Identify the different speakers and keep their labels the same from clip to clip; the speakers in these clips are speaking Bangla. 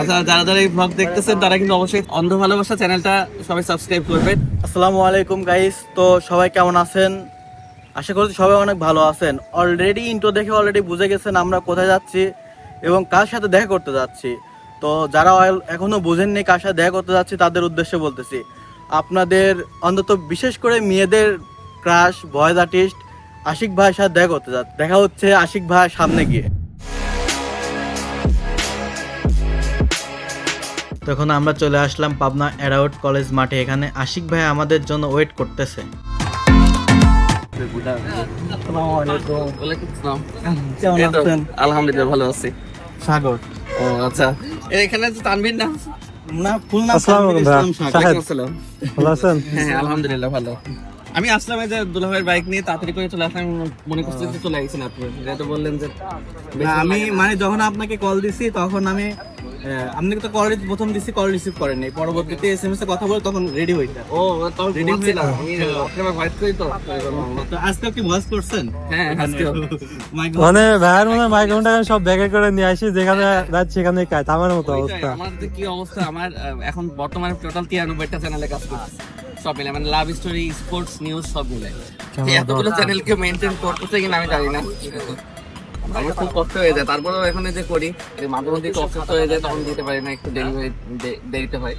Speaker 1: আচ্ছা যারা যারা দেখতেছেন, তারা কিন্তু অবশ্যই অন্ধ ভালোবাসা চ্যানেলটা সাবস্ক্রাইব
Speaker 2: আসসালামু আলাইকুম গাইস তো সবাই কেমন আছেন? আশা করছি সবাই অনেক ভালো আছেন। অলরেডি দেখে অলরেডি বুঝে গেছেন আমরা কোথায় যাচ্ছি এবং কার সাথে দেখা করতে যাচ্ছি। তো যারা এখনও বুঝেননি কার সাথে দেখা করতে যাচ্ছি, তাদের উদ্দেশ্যে বলতেছি, আপনাদের অন্তত বিশেষ করে মেয়েদের ক্রাশ ভয়েস আর্টিস্ট আশিক ভাইয়ের সাথে দেখা করতে যাচ্ছে। দেখা হচ্ছে আশিক ভাইয়ের সামনে গিয়ে। তখন আমরা চলে আসলাম পাবনা অ্যারাউট কলেজ মাঠে। এখানে আশিক ভাই আমাদের জন্য ওয়েট করতেছে।
Speaker 1: আলহামদুলিল্লাহ ভালো আছি।
Speaker 2: সাগর।
Speaker 1: ও আচ্ছা। এখানে তো তানভীর না? হ্যাঁ আলহামদুলিল্লাহ ভালো। আমি আসলাম এই যে দুলাভাইয়ের বাইক নিয়ে তাড়াতাড়ি করে চলে আসলাম। মনে করছি যে চলে আসছেন আপনি। যেহেতু বললেন যে
Speaker 2: আমি মানে যখন আপনাকে কল দিছি তখন আমি আহ, আপনাকে তো কল প্রথম দিছি কল রিসিভ করেন নাই। পরবর্তীতে এসএমএস এ কথা বলে তখন রেডি হইতা
Speaker 1: ও তখন ঘুমাচ্ছিলাম।
Speaker 2: নাও।
Speaker 1: আমি আপনার ভয়েস করি তো।
Speaker 2: তো আজকে কি ভয়েস করছেন?
Speaker 1: হ্যাঁ আজকেও।
Speaker 2: মাইক্রো
Speaker 3: মানে ভাইয়ের মনে মাইক্রোফোনটা সব ব্যাগে করে নিয়ে আসি যেখানে যাচ্ছি সেখানে কাজ। আমার মতো অবস্থা।
Speaker 1: আমার কি অবস্থা আমার এখন বর্তমানে টোটাল তিরানব্বইটা চ্যানেলে কাজ করছি সব মিলে মানে লাভ স্টোরি স্পোর্টস নিউজ সব মিলে। এতগুলো চ্যানেলকে মেনটেন করতেছে কিনা আমি জানি না। আমার খুব কষ্ট হয়ে যায়। তারপরেও এখন যে করি মাঝে মধ্যে একটু অসুস্থ হয়ে যায় তখন দিতে পারি না একটু দেরি হয়ে দেরিতে হয়।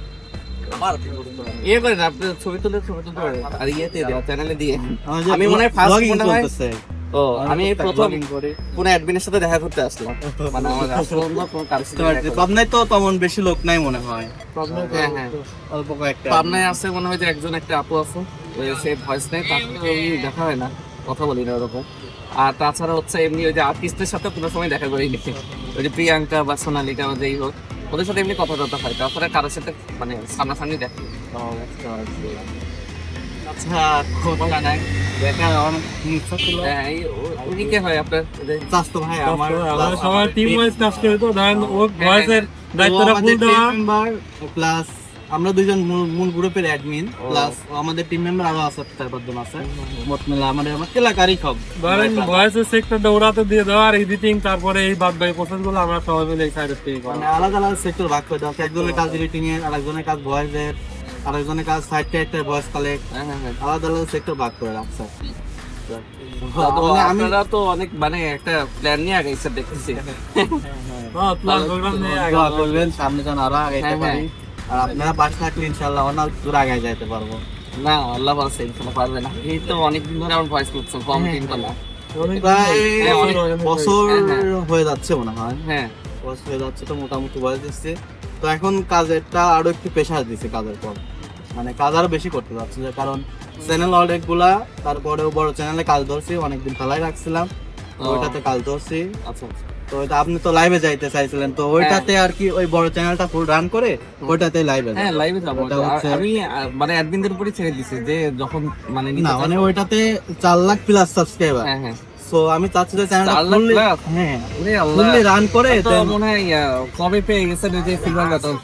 Speaker 1: ইয়ে করেন আপনি ছবি তুলে ছবি তুলতে পারেন। আর ইয়েতে দেওয়া চ্যানেলে দিয়ে। আমি মনে হয় ফার্স্ট মনে হয় ও আমি প্রথম কোন অ্যাডমিনের সাথে দেখা করতে আসলাম। মানে আমার আসলে কোনো
Speaker 2: পাবনায় তো তেমন বেশি লোক নাই মনে হয়।
Speaker 1: হ্যাঁ হ্যাঁ।
Speaker 2: অল্প কয়েকটা
Speaker 1: পাবনায় আছে মনে হয় যে একজন একটা আপু আছে সে ভয়েস নেই তার দেখা হয় না। কথা বলি না ওরকম। আর তাছাড়া হচ্ছে এমনি ওই যে আর্টিস্টের সাথে কোনো সময় দেখা করি নি ওই যে প্রিয়াঙ্কা বা সোনালিকা বা যেই হোক ওদের সাথে এমনি কথা টথা হয়। তাছাড়া কারোর সাথে মানে সামনাসামনি দেখা
Speaker 2: আচ্ছা
Speaker 1: কথা নাই
Speaker 2: দেখা অনেক ইচ্ছা ছিল?
Speaker 1: হ্যাঁ, উনি কে হয় আপনার?
Speaker 2: ভাই আমার
Speaker 3: আমরা সবাই টিম ওয়াইজ কাজ করি তো ধরেন ও ভয়েসের দায়িত্বটা ফুল দেওয়া
Speaker 2: প্লাস আমরা দুইজন মূল- মূল গ্রুপের অ্যাডমিন প্লাস আমাদের টিম মেম্বার আরও আছে চার পাঁচজন আছে। মোট মিলে আমাদের আমার এলাকারই সব।
Speaker 3: ধরেন ভয়েসের সেক্টরটা ওরাতে দিয়ে দেওয়া আর এডিটিং তারপরে এই বাদ বাকি প্রসেসগুলো আমরা সবাই মিলে এই সাইডের থেকে
Speaker 2: মানে আলাদা আলাদা সেক্টর ভাগ করে দেওয়া একজনের কাজ এডিটিং এর আরেকজনের কাজ ভয়েস এর আরেকজনের কাজ সাইড টাইটের ভয়েস কালেক্ট
Speaker 1: হ্যাঁ, হ্যাঁ, হ্যাঁ।
Speaker 2: আলাদা আলাদা সেক্টর ভাগ করে রাখছে
Speaker 1: আপনারা তো অনেক মানে একটা প্ল্যান নিয়ে আগাইছে দেখতেছি।
Speaker 3: হ্যাঁ আগে
Speaker 2: সামনে আরও আগাইতে
Speaker 1: হ্যাঁ,
Speaker 2: পারি। আর আপনারা পাশে থাকলে ইনশাল্লাহ অনেক দূর আগায় যাইতে পারব।
Speaker 1: না আল্লাহ আছে ইনশাল্লাহ পারবে না। এই তো অনেকদিন ধরে আমার ভয়েস করছ কম কিন্তু না।
Speaker 2: প্রায়
Speaker 1: হ্যাঁ,
Speaker 2: বছর
Speaker 1: হ্যাঁ, হ্যাঁ।
Speaker 2: হয়ে যাচ্ছে মনে হয়।
Speaker 1: হ্যাঁ।
Speaker 2: বয়স হয়ে যাচ্ছে তো মোটামুটি বয়স দিচ্ছে। তো এখন কাজেরটা আরও একটু প্রেশার দিচ্ছে কাজের পর। মানে কাজ আরও বেশি করতে যাচ্ছে যে কারণ চ্যানেল অনেকগুলা তারপরেও বড় চ্যানেলে কাজ ধরছি অনেকদিন ফেলাই রাখছিলাম। ওইটাতে কাজ ধরছি।
Speaker 1: আচ্ছা আচ্ছা।
Speaker 2: তো আপনি তো লাইভে যাইতে চাইছিলেন তো ওইটাতে আর কি ওই বড় চ্যানেলটা ফুল রান করে ওইটাতে লাইভে
Speaker 1: হ্যাঁ লাইভে যাব। আমি মানে অ্যাডমিনদের ছেড়ে দিছি যে যখন মানে
Speaker 2: না মানে ওইটাতে চার লাখ প্লাস সাবস্ক্রাইবার
Speaker 1: হ্যাঁ হ্যাঁ।
Speaker 2: সো আমি চাচ্ছি যে চ্যানেলটা ফুললি হ্যাঁ ফুললি রান করে
Speaker 1: তো মনে হয় কবে পেয়ে গেছেন যে সিলভার বাটন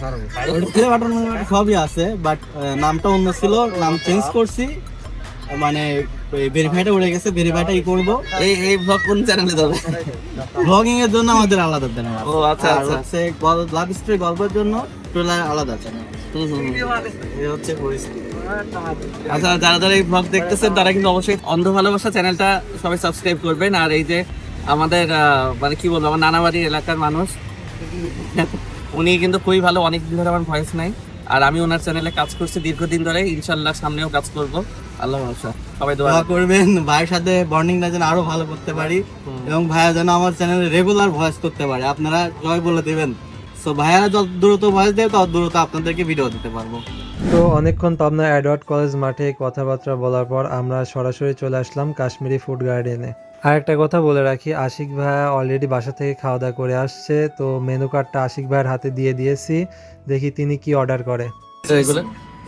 Speaker 2: প্লে বাটন সবই আছে বাট নামটা অন্য ছিল নাম চেঞ্জ করছি। মানে ভেরিফাইটা উড়ে গেছে ভেরিফাইটা ই করব।
Speaker 1: এই এই ব্লগ কোন চ্যানেলে যাবে?
Speaker 2: ব্লগিং এর জন্য আমাদের আলাদা চ্যানেল
Speaker 1: ও, আচ্ছা, আচ্ছা।
Speaker 2: হচ্ছে লাভ স্টোরি গল্পের জন্য টোলা আলাদা চ্যানেল
Speaker 1: হুম, হুম, হুম।
Speaker 2: এই হচ্ছে পরিস্থিতি
Speaker 1: আচ্ছা যারা যারা এই ব্লগ দেখতেছেন তারা কিন্তু অবশ্যই অন্ধ ভালোবাসা চ্যানেলটা সবাই সাবস্ক্রাইব করবেন। আর এই যে আমাদের মানে কি বলব আমার নানাবাড়ির এলাকার মানুষ উনি কিন্তু খুবই ভালো অনেক দিন ধরে আমার ভয়েস নাই। আর আমি ওনার চ্যানেলে কাজ করছি দীর্ঘদিন ধরে ইনশাল্লাহ সামনেও কাজ করব। আল্লাহ ভরসা সবাই দোয়া
Speaker 2: করবেন ভাইয়ের সাথে বন্ডিংটা যেন আরও ভালো করতে পারি এবং ভাইয়া যেন আমার চ্যানেলে রেগুলার ভয়েস করতে পারে। আপনারা জয় বলে দেবেন। সো ভাইয়ারা যত দ্রুত ভয়েস দেয় তত দ্রুত আপনাদেরকে ভিডিও দিতে পারব।
Speaker 3: তো অনেকক্ষণ পাবনা অ্যাডওয়ার্ড কলেজ মাঠে কথাবার্তা বলার পর আমরা সরাসরি চলে আসলাম কাশ্মীরি ফুড গার্ডেনে। আর একটা কথা বলে রাখি আশিক ভাইয়া অলরেডি বাসা থেকে খাওয়া দাওয়া করে আসছে তো মেনু কার্ডটা আশিক ভাইয়ের হাতে দিয়ে দিয়েছি দেখি তিনি কি অর্ডার করে।
Speaker 1: এগুলো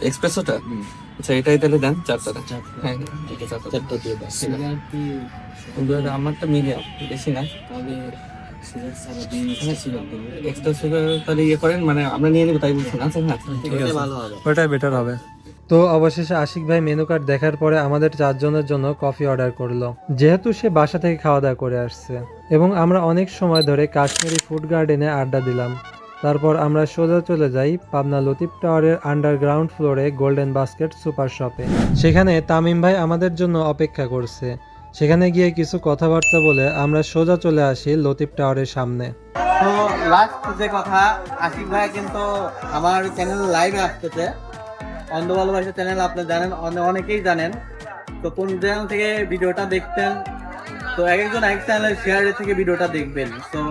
Speaker 1: এক্সপ্রেসোটা আচ্ছা এটাই তাহলে দেন চারটা। হ্যাঁ চারটা দিয়ে আমারটা মিডিয়াম বেশি না। এক্সট্রা সুগার তাহলে ইয়ে করেন মানে আমরা নিয়ে নেব তাই বলছেন। আচ্ছা হ্যাঁ
Speaker 2: ভালো হবে।
Speaker 3: ওটাই বেটার হবে। তো অবশেষে আশিক ভাই মেনু কার্ড দেখার পরে আমাদের চারজনের জন্য কফি অর্ডার করল। যেহেতু সে বাসা থেকে খাওয়া দাওয়া করে আসছে এবং আমরা অনেক সময় ধরে কাশ্মীরি ফুড গার্ডেনে আড্ডা দিলাম। তারপর আমরা সোজা চলে যাই পাবনা লতিফ টাওয়ারের আন্ডারগ্রাউন্ড ফ্লোরে গোল্ডেন বাস্কেট সুপার শপে সেখানে তামিম ভাই আমাদের জন্য অপেক্ষা করছে। সেখানে গিয়ে কিছু কথাবার্তা বলে আমরা সোজা চলে আসি লতিফ টাওয়ারের সামনে।
Speaker 2: তো লাস্ট যে কথা, আশিক ভাই কিন্তু আমার চ্যানেল লাইভে আসতেছে। অন্ধ ভালোবাসা চ্যানেল আপনি জানেন, অনে- অনেকেই জানেন। তো কোন চ্যানেল থেকে ভিডিওটা দেখতেন? তো এক একজন এক চ্যানেল শেয়ারের থেকে ভিডিওটা দেখবেন। তো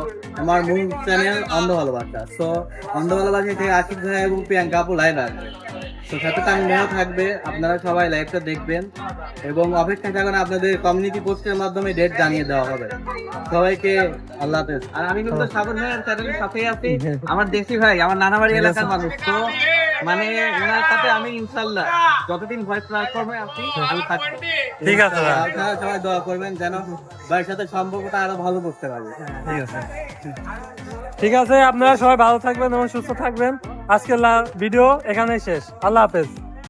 Speaker 2: আমার মূল চ্যানেল অন্ধ ভালোবাসা। তো অন্ধ ভালোবাসা থেকে আশিক ভাই এবং প্রিয়াঙ্কা আপু লাইভ আসবে। তো সাথে তার মেয়েও থাকবে আপনারা সবাই লাইভটা দেখবেন। এবং অপেক্ষা থাকুন আপনাদের কমিউনিটি পোস্টের মাধ্যমে ডেট জানিয়ে দেওয়া হবে। সবাইকে আল্লাহ হাফেজ।
Speaker 1: আর আমি কিন্তু সাগর ভাইয়ের চ্যানেলের সাথেই আছি। আমার দেশি ভাই আমার নানাবাড়ি এলাকার মানুষ। তো মানে ওনার সাথে আমি ইনশাল্লাহ যতদিন ভয়েস প্ল্যাটফর্মে আছি আমি থাকব।
Speaker 3: ঠিক আছে
Speaker 2: আপনারা সবাই দোয়া করবেন যেন ভাইয়ের সাথে সম্পর্কটা আরও ভালো করতে পারবে
Speaker 3: ঠিক আছে। ঠিক আছে, আপনারা সবাই ভালো থাকবেন এবং সুস্থ থাকবেন। আজকের ভিডিও এখানেই শেষ। আল্লাহ হাফেজ।